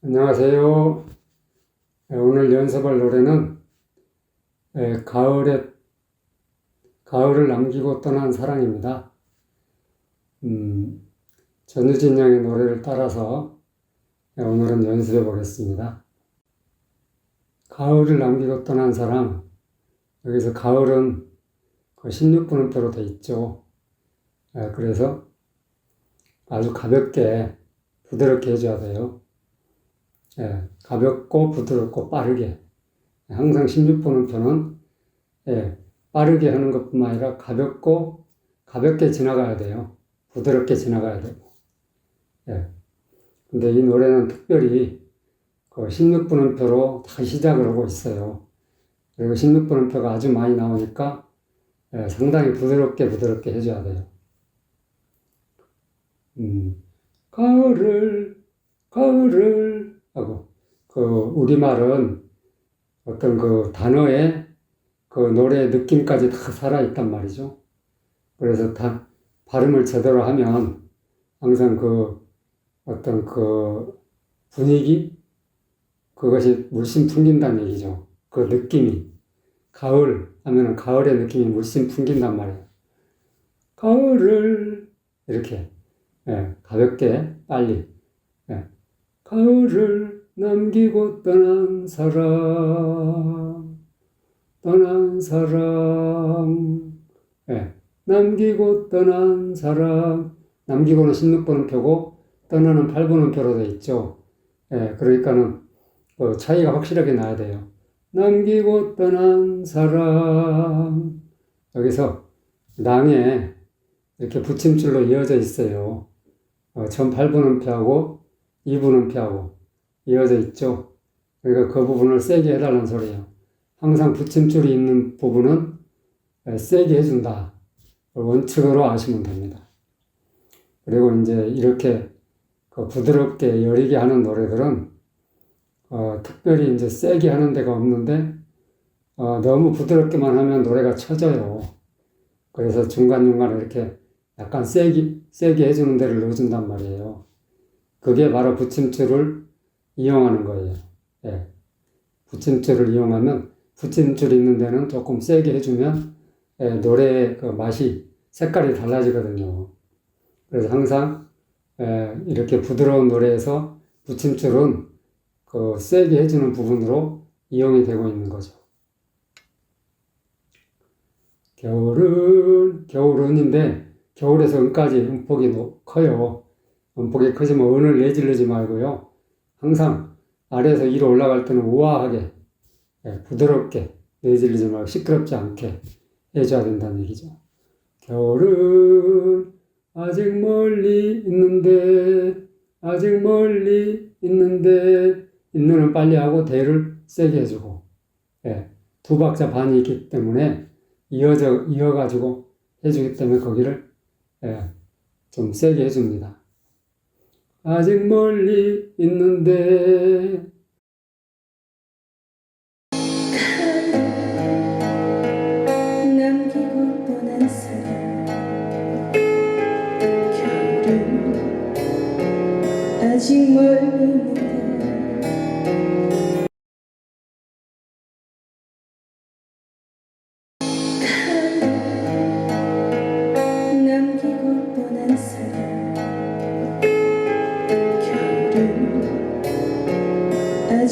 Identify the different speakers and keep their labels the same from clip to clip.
Speaker 1: 안녕하세요. 예, 오늘 연습할 노래는 예, 가을에 가을을 남기고 떠난 사랑입니다. 음, 전유진 양의 노래를 따라서 예, 오늘은 연습해 보겠습니다. 가을을 남기고 떠난 사랑 여기서 가을은 그 16분음표로 돼 있죠. 예, 그래서 아주 가볍게 부드럽게 해줘야 돼요. 예, 가볍고 부드럽고 빠르게. 항상 16분음표는 예, 빠르게 하는 것뿐만 아니라 가볍고 가볍게 지나가야 돼요. 부드럽게 지나가야 되고. 예. 근데 이 노래는 특별히 그 16분음표로 다 시작을 하고 있어요. 그리고 16분음표가 아주 많이 나오니까 예, 상당히 부드럽게 부드럽게 해줘야 돼요. 음, 가을을, 가을을 하고, 그, 우리말은 어떤 그 단어에 그 노래의 느낌까지 다 살아있단 말이죠. 그래서 다 발음을 제대로 하면 항상 그 어떤 그 분위기? 그것이 물씬 풍긴다는 얘기죠. 그 느낌이. 가을 하면은 가을의 느낌이 물씬 풍긴단 말이에요. 가을을 이렇게 예, 가볍게 빨리 예. 가을을 남기고 떠난 사람 떠난 사람 예, 남기고 떠난 사람 남기고는 16번음표고 떠나는 8번음표로 돼 있죠. 예, 그러니까는 그 차이가 확실하게 나야 돼요. 남기고 떠난 사람 여기서 낭에 이렇게 붙임줄로 이어져 있어요. 어, 전 8분음표하고 2분음표하고 이어져 있죠. 그러니까 그 부분을 세게 해달라는 소리예요. 항상 붙임줄이 있는 부분은 세게 해준다. 원칙으로 아시면 됩니다. 그리고 이제 이렇게 그 부드럽게 여리게 하는 노래들은 어, 특별히 이제 세게 하는 데가 없는데 어, 너무 부드럽게만 하면 노래가 처져요. 그래서 중간중간에 이렇게 약간 세게, 세게 해주는 데를 넣어준단 말이에요. 그게 바로 붙임줄을 이용하는 거예요. 예. 붙임줄을 이용하면 붙임줄 있는 데는 조금 세게 해주면 예, 노래의 그 맛이 색깔이 달라지거든요. 그래서 항상 예, 이렇게 부드러운 노래에서 붙임줄은 그 세게 해주는 부분으로 이용이 되고 있는 거죠. 겨울은 겨울은인데 겨울에서 은까지 음폭이 커요. 음폭이 크지만 은을 내질르지 말고요. 항상 아래에서 위로 올라갈 때는 우아하게, 예, 부드럽게 내질르지 말고 시끄럽지 않게 해줘야 된다는 얘기죠. 겨울은 아직 멀리 있는데, 아직 멀리 있는데, 있는은 빨리 하고 대를 세게 해주고, 예, 두 박자 반이 있기 때문에 이어져, 이어가지고 해주기 때문에 거기를 예, 좀 세게 해줍니다. 아직 멀리 있는데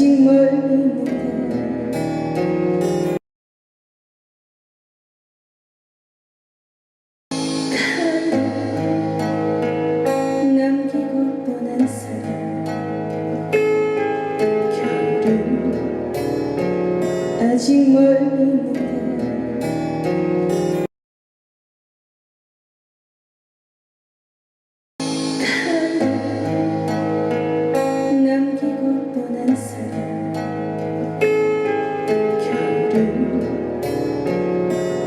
Speaker 2: 아직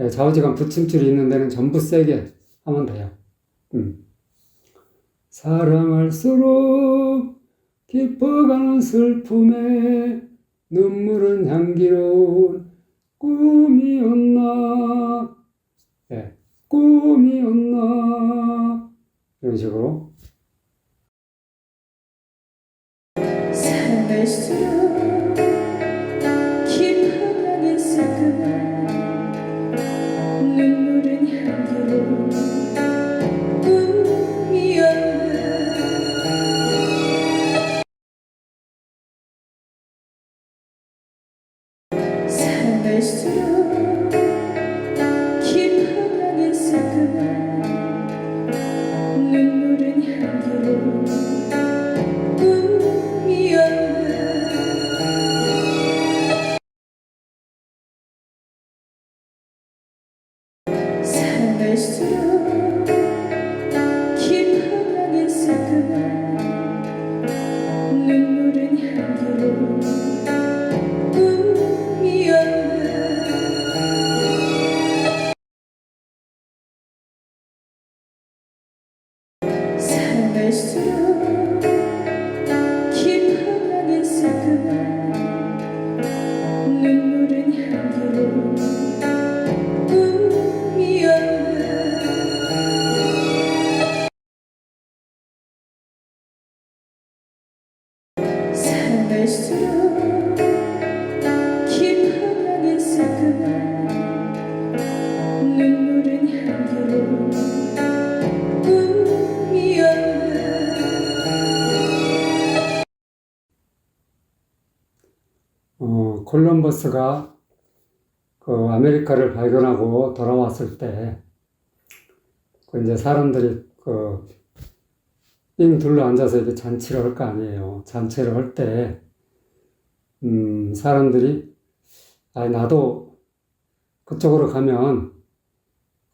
Speaker 1: 예, 좌우지간 붙임줄이 있는 데는 전부 세게 하면 돼요. 음. 사랑할수록 깊어가는 슬픔에 눈물은 향기로운 꿈이었나 예, 꿈이었나 이런 식으로
Speaker 2: 사랑할수록
Speaker 1: 어, 콜럼버스가 그 아메리카를 발견하고 돌아왔을 때, 그 이제 사람들이 그, 삥 둘러 앉아서 이렇게 잔치를 할 거 아니에요. 잔치를 할 때, 음, 사람들이, 아, 나도 그쪽으로 가면,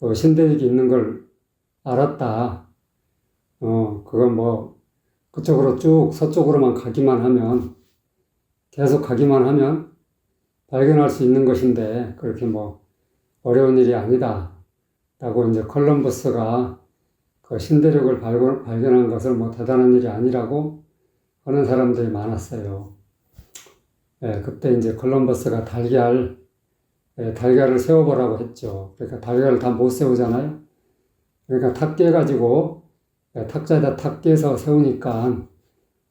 Speaker 1: 그 신대륙이 있는 걸 알았다. 어, 그건 뭐, 그쪽으로 쭉 서쪽으로만 가기만 하면, 계속 가기만 하면 발견할 수 있는 것인데 그렇게 뭐 어려운 일이 아니다. 라고 이제 컬럼버스가 그 신대륙을 발견, 발견한 것을 뭐 대단한 일이 아니라고 하는 사람들이 많았어요. 예, 그때 이제 컬럼버스가 달걀, 예, 달걀을 세워보라고 했죠. 그러니까 달걀을 다 못 세우잖아요. 그러니까 탁 깨가지고 예, 탁자에다 탁 깨서 세우니까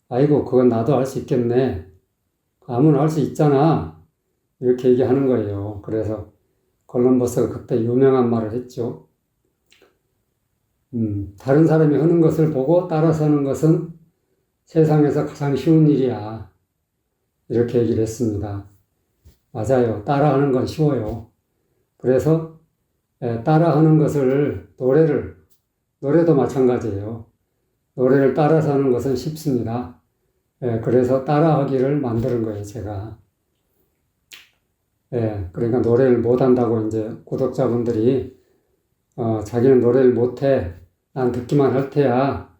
Speaker 1: 아이고, 그건 나도 할 수 있겠네. 아무나 할 수 있잖아. 이렇게 얘기하는 거예요. 그래서 콜럼버스가 그때 유명한 말을 했죠. 음, 다른 사람이 하는 것을 보고 따라서 하는 것은 세상에서 가장 쉬운 일이야. 이렇게 얘기를 했습니다. 맞아요. 따라하는 건 쉬워요. 그래서 예, 따라하는 것을 노래를 노래도 마찬가지예요. 노래를 따라서 하는 것은 쉽습니다. 예, 그래서 따라하기를 만드는 거예요, 제가. 예, 그러니까 노래를 못한다고 이제 구독자분들이, 어, 자기는 노래를 못해. 난 듣기만 할 테야.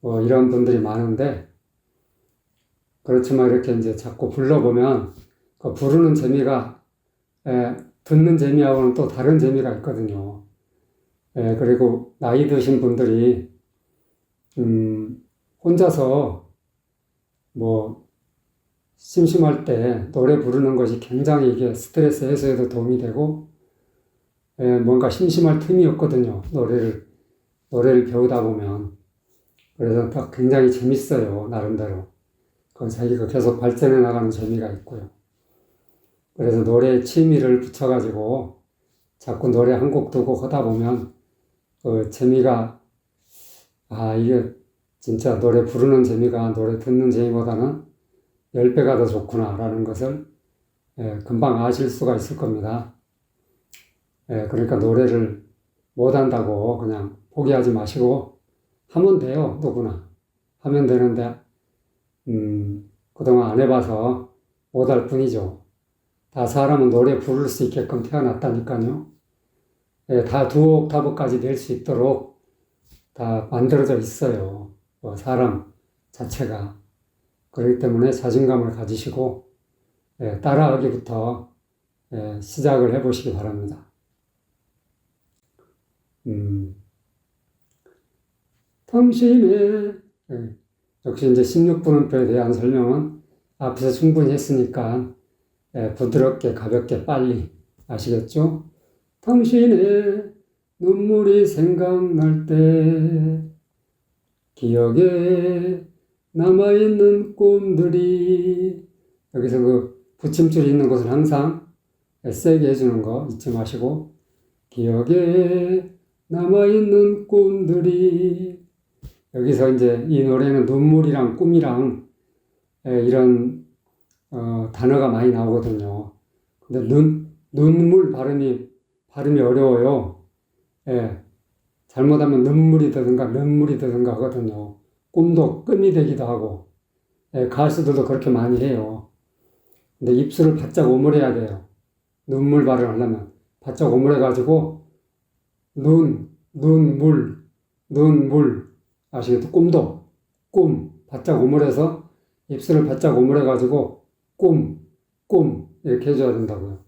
Speaker 1: 뭐 이런 분들이 많은데, 그렇지만 이렇게 이제 자꾸 불러보면, 그 부르는 재미가, 예, 듣는 재미하고는 또 다른 재미가 있거든요. 예, 그리고 나이 드신 분들이, 음, 혼자서 뭐 심심할 때 노래 부르는 것이 굉장히 이게 스트레스 해소에도 도움이 되고 예, 뭔가 심심할 틈이 없거든요. 노래를 노래를 배우다 보면 그래서 딱 굉장히 재밌어요. 나름대로 그 자기가 계속 발전해 나가는 재미가 있고요. 그래서 노래에 취미를 붙여가지고 자꾸 노래 한 곡두곡 하다 보면 그 재미가 아 이게 진짜 노래 부르는 재미가 노래 듣는 재미보다는 10배가 더 좋구나라는 것을 예, 금방 아실 수가 있을 겁니다. 예, 그러니까 노래를 못한다고 그냥 포기하지 마시고 하면 돼요, 누구나. 하면 되는데, 음, 그동안 안 해봐서 못할 뿐이죠. 다 사람은 노래 부를 수 있게끔 태어났다니까요. 예, 다두 옥타브까지 낼 수 있도록 다 만들어져 있어요. 뭐 사람 자체가. 그렇기 때문에 자신감을 가지시고, 예, 따라하기부터 예, 시작을 해보시기 바랍니다. 음, 당신의 예, 역시 이제 16분음표에 대한 설명은 앞에서 충분히 했으니까 예, 부드럽게 가볍게 빨리 아시겠죠? 당신의 눈물이 생각날 때 기억에 남아있는 꿈들이 여기서 그 붙임줄이 있는 것을 항상 세게 해주는 거 잊지 마시고 기억에 남아있는 꿈들이 여기서 이제 이 노래는 눈물이랑 꿈이랑 에, 이런 어, 단어가 많이 나오거든요. 근데 눈 눈물 발음이 발음이 어려워요. 예, 잘못하면 눈물이 되든가 눈물이 되든가 하거든요. 꿈도 끔이 되기도 하고 예, 가수들도 그렇게 많이 해요. 근데 입술을 바짝 오므려야 돼요. 눈물 발음하려면 바짝 오므려가지고 눈, 눈 물, 눈 물 아시겠죠? 꿈도 꿈 바짝 오므려서 입술을 바짝 오므려가지고 꿈, 꿈 이렇게 해줘야 된다고요.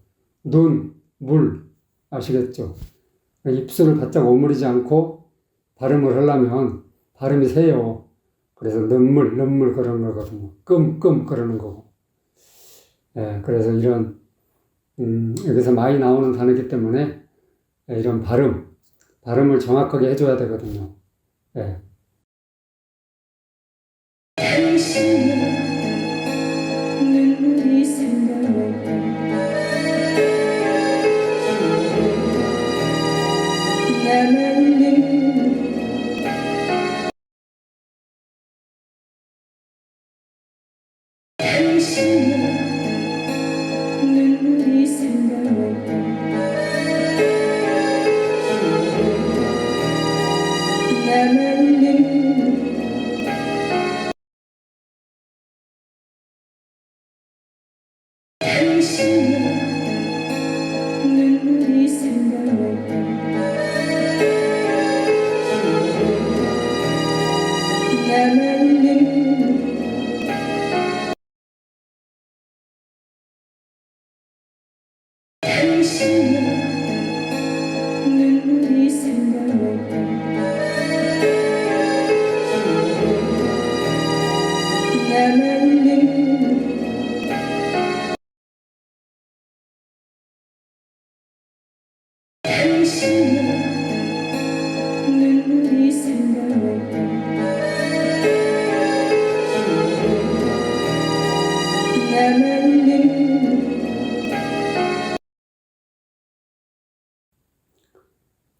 Speaker 1: 눈, 물 아시겠죠? 입술을 바짝 오므리지 않고 발음을 하려면 발음이 세요. 그래서 눈물, 눈물 그런 거거든요. 끔, 끔 그러는 거고. 예, 그래서 이런, 음, 여기서 많이 나오는 단어이기 때문에 예, 이런 발음, 발음을 정확하게 해줘야 되거든요. 예,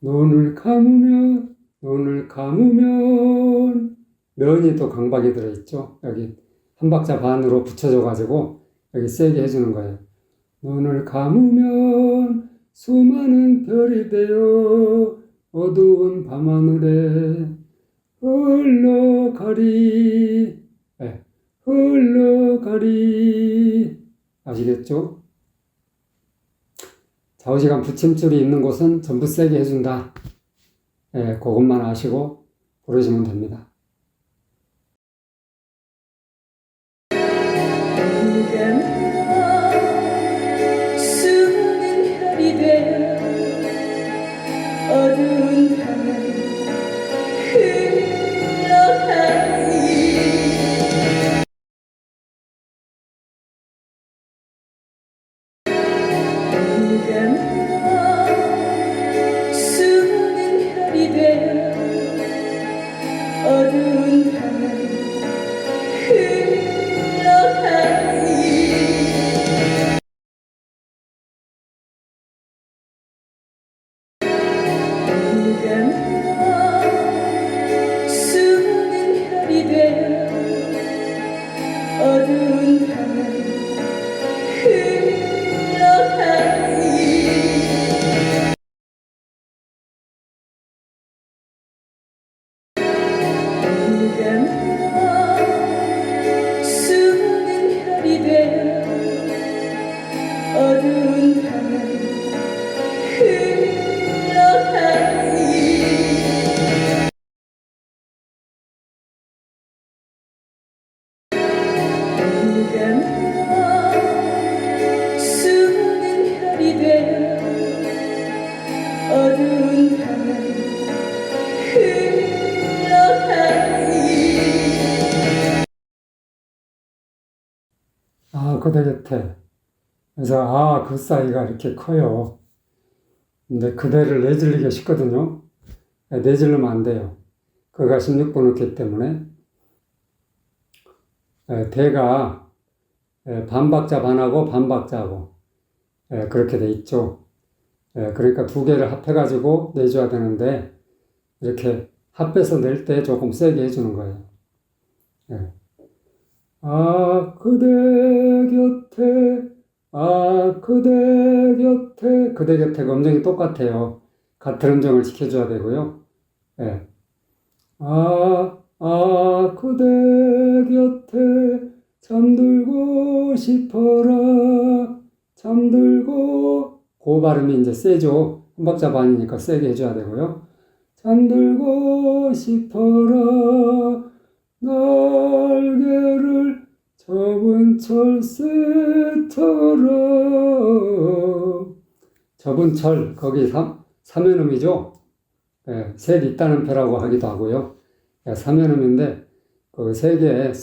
Speaker 1: 눈을 감으면, 눈을 감으면, 면이 또 강박이 들어있죠. 여기 한 박자 반으로 붙여줘가지고 여기 세게 해주는 거예요. 눈을 감으면 수많은 별이 되어 어두운 밤하늘에 흘러가리. 예, 흘러가리. 아시겠죠? 좌우지간 붙임줄이 있는 곳은 전부 세게 해준다. 예, 그것만 아시고 부르시면 됩니다. 그대 곁에. 그래서, 아, 그 사이가 이렇게 커요. 근데 그대를 내질리기 쉽거든요. 예, 내질르면 안 돼요. 그가 16번호기 때문에. 예, 대가 예, 반박자 반하고 반박자하고 예, 그렇게 돼 있죠. 예, 그러니까 두 개를 합해가지고 내줘야 되는데 이렇게 합해서 낼 때 조금 세게 해주는 거예요. 예. 아 그대 곁에 아 그대 곁에 그대 곁에가 음정이 똑같아요. 같은 음정을 지켜줘야 되고요. 예. 아, 아 그대 곁에 잠들고 싶어라 잠들고 고 발음이 이제 세죠. 한 박자 반이니까 세게 해줘야 되고요. 잠들고 싶어라 날개를 접은 철새처럼 접은 철 거기 삼, 삼연음이죠. 예, 셋 있다는 표라고 하기도 하고요. 예, 삼연음인데 그세 개의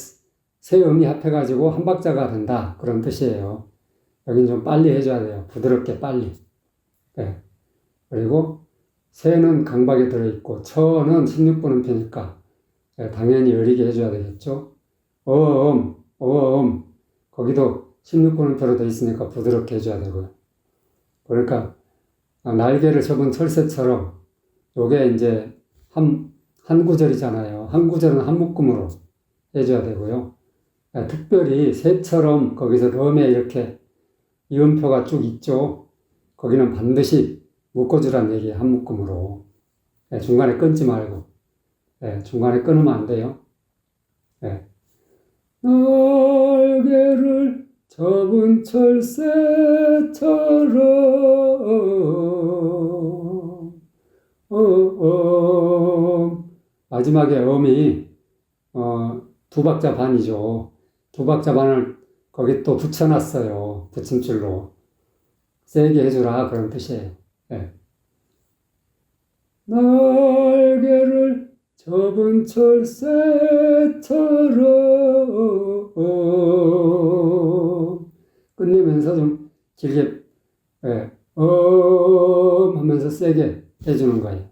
Speaker 1: 세 음이 합해가지고 한 박자가 된다 그런 뜻이에요. 여긴 좀 빨리 해줘야 돼요. 부드럽게 빨리. 예. 그리고 새는 강박에 들어있고 처는 16분음 표니까 예, 당연히 어리게 해줘야 되겠죠. 어음, 어음 거기도 16분음 표로 되어 있으니까 부드럽게 해줘야 되고요. 그러니까 아, 날개를 접은 철새처럼 요게 이제 한, 한 구절이잖아요. 한 구절은 한 묶음으로 해줘야 되고요. 예, 특별히 새처럼 거기서 럼에 이렇게 이음표가 쭉 있죠. 거기는 반드시 묶어주란 얘기 한 묶음으로. 예, 중간에 끊지 말고. 예, 중간에 끊으면 안 돼요. 예. 날개를 접은 철새처럼 어, 어. 마지막에 음이 어, 두 박자 반이죠. 두 박자 반을 거기 또 붙여놨어요. 붙임줄로. 세게 해주라 그런 뜻이에요. 예. 날개를 접은 철새처럼 끝내면서 좀 길게 예. 음 하면서 세게 해주는 거예요.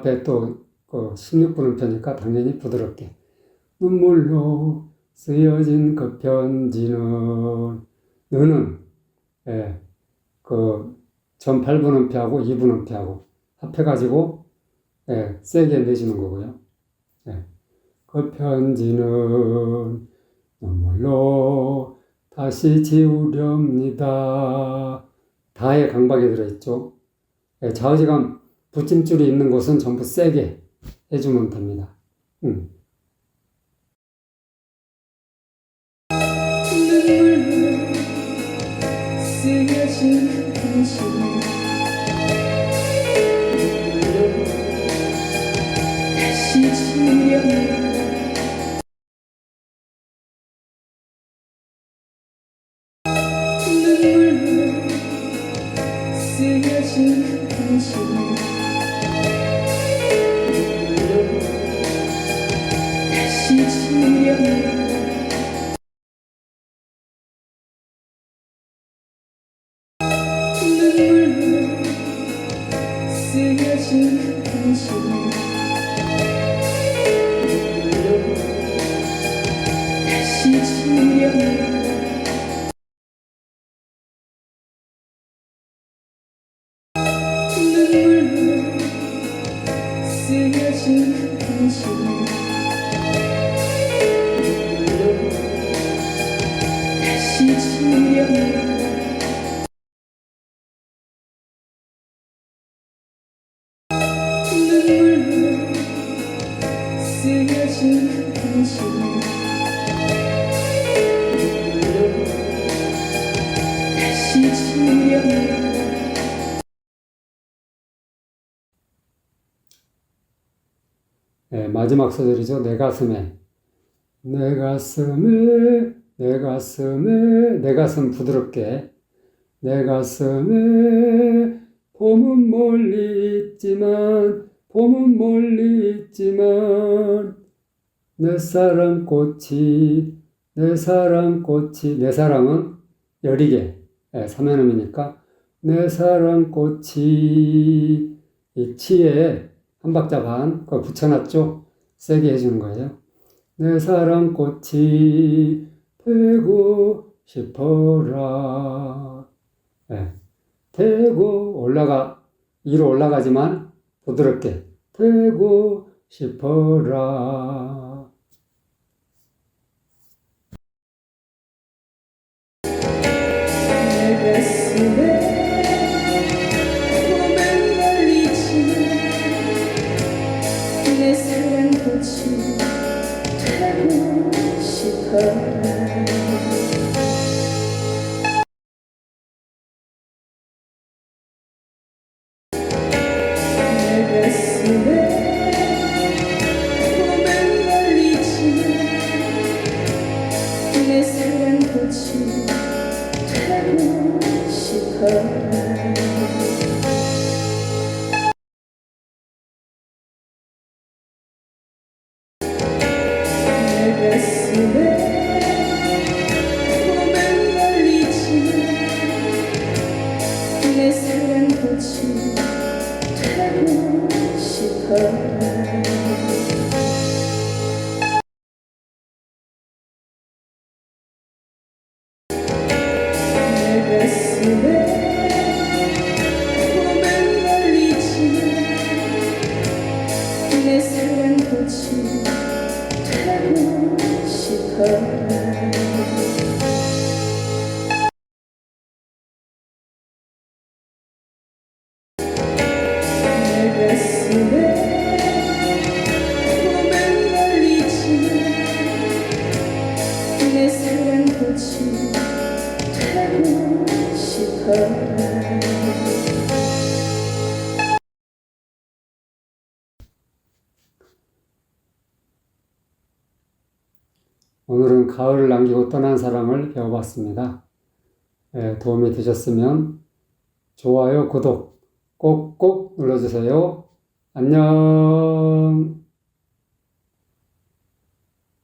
Speaker 1: 앞에 또그 16분음 표니까 당연히 부드럽게 눈물로 쓰여진 그 편지는 너는 예, 그 전 8분음표하고 2분음표하고 합해가지고 예, 세게 내주는 거고요. 예. 그 편지는 눈물로 다시 지우렵니다. 다의 강박이 들어있죠. 예, 좌우지간 붙임줄이 있는 곳은 전부 세게 해주면 됩니다. 음. 네, 마지막 소절이죠. 내 가슴에. 내 가슴에, 내 가슴에, 내 가슴 부드럽게. 내 가슴에, 봄은 멀리 있지만, 봄은 멀리 있지만, 내 사랑 꽃이, 내 사랑 꽃이, 내 사랑은 여리게, 예, 삼연음이니까, 내 사랑 꽃이, 이 치에 한 박자 반, 그거 붙여놨죠? 세게 해주는 거예요. 내 사랑 꽃이 되고 싶어라. 예. 되고 올라가, 위로 올라가지만 부드럽게 되고 싶어라.
Speaker 2: 싶
Speaker 1: 가을을 남기고 떠난 사람을 배워봤습니다. 예, 도움이 되셨으면 좋아요, 구독 꼭꼭 눌러주세요. 안녕.